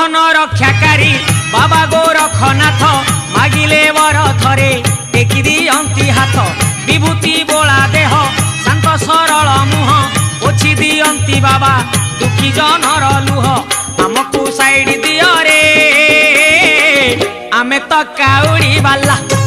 ধন রক্ষাকারী বাবা গো রক্ষনাথ মাগিলে বর থরে ଟେକି ଦିଅନ୍ତି ହାତ ବିଭୂତି ବୋଳା ଦେହ ଶାନ୍ତ ସରଳ ମୁହଁ ପୋଛି ଦିଅନ୍ତି ବାବା ଦୁଃଖୀ ଜହ୍ନର ଲୁହ ଆମକୁ ସାଇଡ୍ ଦିଅରେ ଆମେ ତ କାଉଡ଼ି ବାଲା